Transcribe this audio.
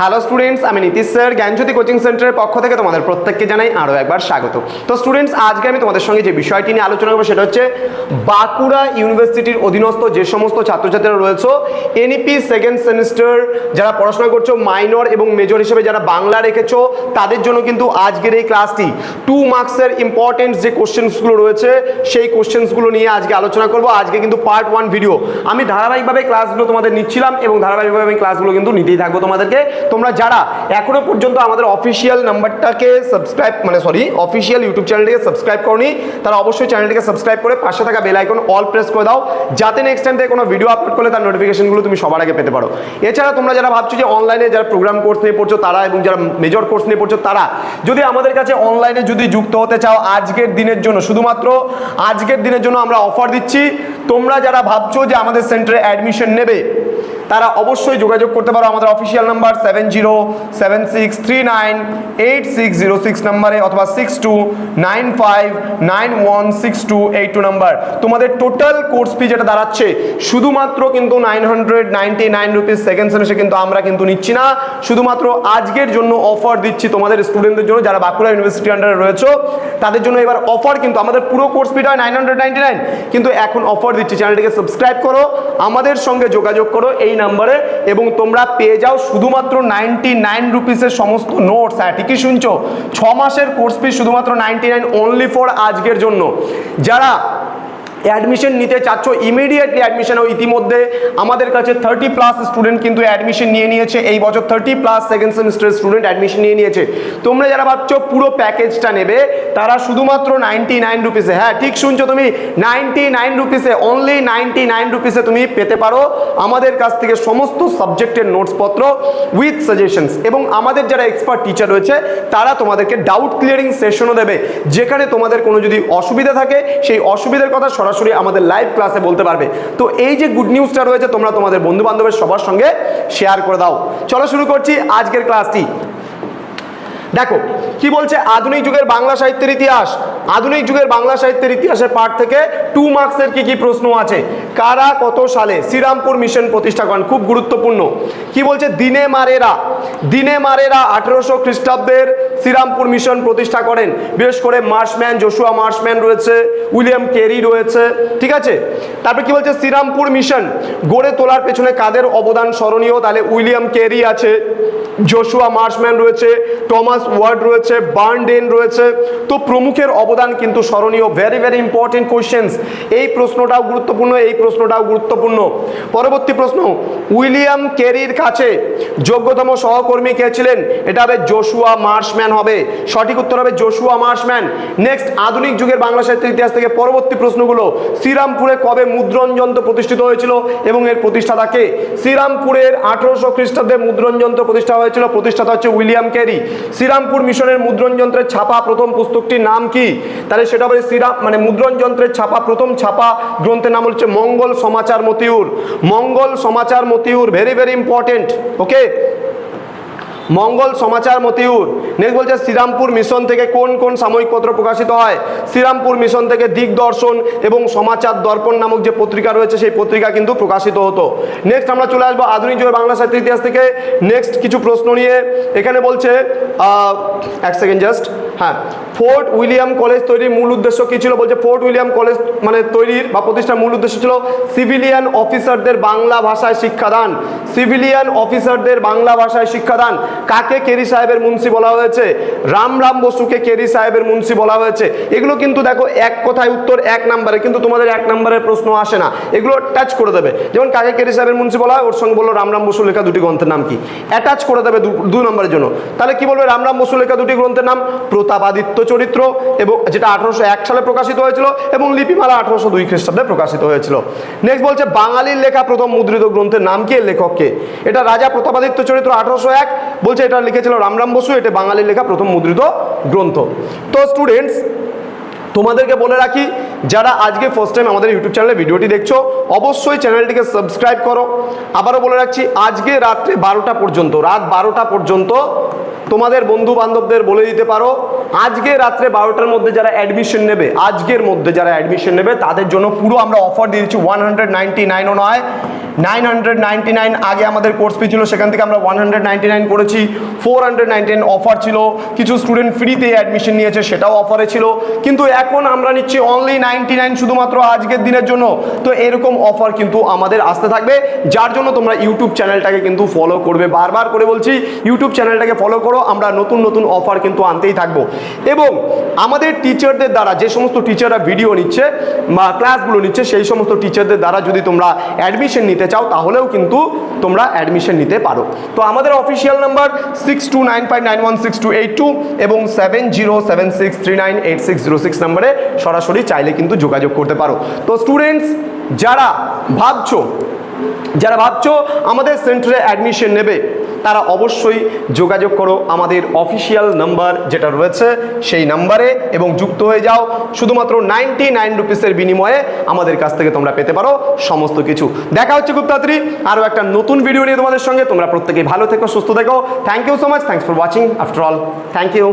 Hello students আমি Nitish sir, জ্ঞানজ্যোতি coaching সেন্টারের পক্ষ থেকে তোমাদের প্রত্যেককে জানাই আরও একবার স্বাগত। তো স্টুডেন্টস আজকে আমি তোমাদের সঙ্গে যে বিষয়টি নিয়ে আলোচনা করব সেটা হচ্ছে বাঁকুড়া ইউনিভার্সিটির অধীনস্থ যে সমস্ত ছাত্রছাত্রীরা রয়েছে এনইপি সেকেন্ড সেমিস্টার যারা পড়াশোনা করছ মাইনর এবং মেজর হিসেবে যারা বাংলা রেখেছো, তাদের জন্য কিন্তু আজকের এই ক্লাসটি টু মার্কসের ইম্পর্টেন্ট যে কোশ্চেন্সগুলো রয়েছে, সেই কোশ্চেন্সগুলো নিয়ে আজকে আলোচনা করব। আজকে কিন্তু পার্ট ওয়ান ভিডিও আমি ধারাবাহিকভাবে ক্লাসগুলো তোমাদের নিচ্ছিলাম এবং ধারাবাহিকভাবে আমি ক্লাসগুলো কিন্তু নিতেই থাকব তোমাদেরকে। তোমরা যারা এখনও পর্যন্ত আমাদের অফিসিয়াল নাম্বারটাকে সাবস্ক্রাইব মানে সরি অফিসিয়াল ইউটিউব চ্যানেলটিকে সাবস্ক্রাইব করনি, তারা অবশ্যই চ্যানেলটিকে সাবস্ক্রাইব করে পাশে থাকা বেল আইকন অল প্রেস করে দাও, যাতে নেক্সট টাইম থেকে কোনো ভিডিও আপলোড করলে তার নোটিফিকেশনগুলো তুমি সবার আগে পেতে পারো। এছাড়া তোমরা যারা ভাবছ যে অনলাইনে যারা প্রোগ্রাম কোর্স নিয়ে পড়ছো, তারা এবং যারা মেজর কোর্স নিয়ে পড়ছো, তারা যদি আমাদের কাছে অনলাইনে যদি যুক্ত হতে চাও আজকের দিনের জন্য, শুধুমাত্র আজকের দিনের জন্য আমরা অফার দিচ্ছি। তোমরা যারা ভাবছ যে আমাদের সেন্টারে অ্যাডমিশন নেবে তারা অবশ্যই যোগাযোগ করতে পারো। আমাদের official number seven zero seven six three nine eight six zero six নাম্বারে অথবা six two nine five nine one six two eight two number তোমাদের টোটাল কোর্স ফি যেটা দাঁড়াচ্ছে, শুধুমাত্র কিন্তু nine hundred ninety nine rupees second semester কিন্তু আমরা কিন্তু নিচ্ছি না। শুধুমাত্র আজকের জন্য অফার দিচ্ছি তোমাদের স্টুডেন্টদের জন্য, যারা বাঁকুড়া ইউনিভার্সিটি আন্ডারে রয়েছে, তাদের জন্য এবার অফার কিন্তু, আমাদের পুরো কোর্স ফিটা হয় নাইন হান্ড্রেড নাইনটি নাইন কিন্তু এখন অফার দিচ্ছি চ্যানেলটিকে সাবস্ক্রাইব করো, আমাদের সঙ্গে যোগাযোগ করো, এই নাম্বারে এবং তোমরা পেয়ে যাও শুধুমাত্র নাইনটি নাইন রুপিসের সমস্ত নোটস। হ্যাঁ ঠিকই শুনছো, ছ মাসের কোর্স ফি শুধুমাত্র নাইনটি নাইন অনলি ফর আজকের জন্য। যারা অ্যাডমিশন নিতে চাচ্ছ ইমিডিয়েটলি অ্যাডমিশন ইতিমধ্যে আমাদের কাছে থার্টি প্লাস স্টুডেন্ট কিন্তু অ্যাডমিশন নিয়ে নিয়েছে। এই বছর thirty plus second semester student admission নিয়ে নিয়েছে। তোমরা যারা ভাবছ পুরো প্যাকেজটা নেবে, তারা শুধুমাত্র নাইনটি নাইন রুপিসে হ্যাঁ ঠিক শুনছো তুমি নাইনটি নাইন রুপিসে অনলি নাইনটি নাইন রুপিসে তুমি পেতে পারো আমাদের কাছ থেকে সমস্ত সাবজেক্টের নোটসপত্র উইথ সাজেশনস এবং আমাদের যারা এক্সপার্ট টিচার রয়েছে, তারা তোমাদেরকে ডাউট ক্লিয়ারিং সেশনও দেবে। যেখানে তোমাদের কোনো যদি অসুবিধা থাকে, সেই অসুবিধার কথা সরাসরি আমাদের লাইভ ক্লাসে বলতে পারবে। তো এই যে গুড নিউজটা রয়েছে, তোমরা তোমাদের বন্ধু বান্ধবের সবার সঙ্গে শেয়ার করে দাও। চলো শুরু করছি আজকের ক্লাসটি দেখো, কি বলছে? আধুনিক যুগের বাংলা সাহিত্যের ইতিহাস। আধুনিক যুগের বাংলা সাহিত্যের ইতিহাসের পাঠ থেকে টু মার্কসের কি কি প্রশ্ন আছে? কারা কত সালে শ্রীরামপুর মিশন প্রতিষ্ঠা করেন? খুব গুরুত্বপূর্ণ। কি বলছে? দিনে মারেরা। দিনে মারেরা আঠেরোশো খ্রিস্টাব্দের শ্রীরামপুর মিশন প্রতিষ্ঠা করেন। বিশেষ করে মার্শম্যান, জোশুয়া মার্শম্যান রয়েছে, উইলিয়াম কেরি রয়েছে, ঠিক আছে? তারপর কি বলছে? শ্রীরামপুর মিশন, গড়ে তোলার পেছনে কাদের অবদান স্মরণীয়? তাহলে উইলিয়াম কেরি আছে, জোশুয়া মার্শম্যান রয়েছে, টমাস ওয়ার্ড রয়েছে, বার্নডেন রয়েছে। তো প্রমুখের অবদান কিন্তু স্মরণীয়। ভেরি ভেরি ইম্পর্টেন্ট কোয়েশ্চেন্স এই প্রশ্নটাও গুরুত্বপূর্ণ, এই প্রশ্নটাও গুরুত্বপূর্ণ। পরবর্তী প্রশ্ন, উইলিয়াম কেরির কাছে যোগ্যতম সহকর্মী কে ছিলেন? এটা হবে জোশুয়া মার্শম্যান। হবে। সঠিক উত্তর হবে জোশুয়া মার্শম্যান নেক্সট আধুনিক যুগের বাংলা সাহিত্যের ইতিহাস থেকে পরবর্তী প্রশ্নগুলো। শ্রীরামপুরে কবে মুদ্রণ যন্ত্র প্রতিষ্ঠিত হয়েছিল এবং এর প্রতিষ্ঠাতা কে? শ্রীরামপুরের আঠারোশো খ্রিস্টাব্দে মুদ্রণ যন্ত্র প্রতিষ্ঠা হয়েছিল প্রতিষ্ঠাতা হচ্ছে উইলিয়াম ক্যারি শ্রীরামপুর মিশনের মুদ্রণ যন্ত্রের ছাপা প্রথম পুস্তকটির নাম কি? তাহলে সেটা হবে শ্রীরাম মানে মুদ্রণ যন্ত্রের ছাপা, প্রথম ছাপা গ্রন্থের নাম হচ্ছে মঙ্গল সমাচার মতিউর। মঙ্গল সমাচার Matiur very very important okay মঙ্গল সমাচার মতিউর। নেক্সট বলছে, শ্রীরামপুর মিশন থেকে কোন কোন সাময়িক পত্র প্রকাশিত হয়? শ্রীরামপুর মিশন থেকে দিগদর্শন এবং সমাচার দর্পণ নামক যে পত্রিকা রয়েছে, সেই পত্রিকা কিন্তু প্রকাশিত হতো। নেক্সট আমরা চলে আসব আধুনিক যুগে বাংলা সাহিত্য ইতিহাস থেকে। নেক্সট কিছু প্রশ্ন নিয়ে এখানে বলছে এক সেকেন্ড জাস্ট হ্যাঁ ফোর্ট উইলিয়াম কলেজ তৈরির মূল উদ্দেশ্য কী ছিল? বলছে ফোর্ট উইলিয়াম কলেজ মানে তৈরির বা প্রতিষ্ঠার মূল উদ্দেশ্য ছিল সিভিলিয়ান অফিসারদের বাংলা ভাষায় শিক্ষাদান। সিভিলিয়ান অফিসারদের বাংলা ভাষায় শিক্ষাদান। কাকে কেরি সাহেবের মুন্সি বলা হয়েছে? রাম রাম বসুকে কেরি সাহেবের মুন্সি বলা হয়েছে। এগুলো কিন্তু দেখো এক কথায় উত্তর এক নম্বরে, কিন্তু তোমাদের এক নম্বরের প্রশ্ন আসে না। এগুলো টাচ করে দেবে। যেমন কাকে কেরি সাহেবের মুন্সি বলা হয়? ওর সঙ্গে বলল রাম রাম বসু লেখা দুটি গ্রন্থের নাম কি? অ্যাটাচ করে দেবে দু- নম্বরের জন্য। তাহলে কি বলবে? রাম রাম বসু লেখা দুটি গ্রন্থের নাম প্রতাপাদিত্য চরিত্র এবং যেটা আঠারোশো এক সালে প্রকাশিত হয়েছিল এবং লিপিমালা আঠারোশো দুই খ্রিস্টাব্দে প্রকাশিত হয়েছিল। নেক্সট বলছে, বাঙালির লেখা প্রথম মুদ্রিত গ্রন্থের নাম কি? লেখককে এটা রাজা প্রতাপাদিত্য চরিত্র আঠারোশো এক। বলছে, এটা লিখেছিল রামরাম বসু, এটা বাঙালির লেখা প্রথম মুদ্রিত গ্রন্থ। তো স্টুডেন্টস তোমাদেরকে বলে রাখি, যারা আজকে ফার্স্ট টাইম আমাদের ইউটিউব চ্যানেলে ভিডিওটি দেখছ, অবশ্যই চ্যানেলটিকে সাবস্ক্রাইব করো। আবারও বলে রাখছি, আজকে রাত্রে বারোটা পর্যন্ত, রাত বারোটা পর্যন্ত তোমাদের বন্ধু বান্ধবদের বলে দিতে পারো, আজকে রাত্রে বারোটার মধ্যে যারা অ্যাডমিশন নেবে, আজকের মধ্যে যারা অ্যাডমিশন নেবে, তাদের জন্য পুরো আমরা অফার দিয়ে দিচ্ছি ওয়ান হান্ড্রেড নাইনটি নাইনও নয়। নাইন হান্ড্রেড নাইনটি নাইন আগে আমাদের কোর্স ফি ছিল, সেখান থেকে আমরা ওয়ান হান্ড্রেড নাইনটি নাইন করেছি। Four hundred ninety nine offer ছিল, কিছু স্টুডেন্ট ফ্রিতে অ্যাডমিশন নিয়েছে, সেটাও অফারে ছিল। কিন্তু এখন আমরা নিচ্ছি অনলি নাইনটি নাইন শুধুমাত্র আজকের দিনের জন্য। তো এরকম অফার কিন্তু আমাদের আসতে থাকবে। যার জন্য তোমরা ইউটিউব চ্যানেলটাকে কিন্তু ফলো করবে। বারবার করে বলছি ইউটিউব চ্যানেলটাকে ফলো করো, আমরা নতুন নতুন অফার কিন্তু আনতেই থাকব। এবং আমাদের টিচারদের দ্বারা যে সমস্ত টিচাররা ভিডিও নিচ্ছে বা ক্লাসগুলো নিচ্ছে, সেই সমস্ত টিচারদের দ্বারা যদি তোমরা অ্যাডমিশন নিতে চাও, তাহলেও কিন্তু তোমরা অ্যাডমিশন নিতে পারো। তো আমাদের official number six two nine five nine one six two eight two এবং seven zero seven six three nine eight six zero six নাম্বারে সরাসরি চাইলে কিন্তু যোগাযোগ করতে পারো। তো স্টুডেন্টস যারা ভাবছ যারা ভাবছ আমাদের সেন্টারে অ্যাডমিশন নেবে তারা অবশ্যই যোগাযোগ করো আমাদের অফিসিয়াল নাম্বার যেটা রয়েছে সেই নাম্বারে এবং যুক্ত হয়ে যাও। শুধুমাত্র নাইনটি নাইন রুপিসের বিনিময়ে আমাদের কাছ থেকে তোমরা পেতে পারো সমস্ত কিছু। দেখা হচ্ছে খুব তাড়াতাড়ি। আরও একটা নতুন ভিডিও নিয়ে তোমাদের সঙ্গে। তোমরা প্রত্যেকেই ভালো থেকো, সুস্থ থেকো। Thank you so much thanks for watching after all thank you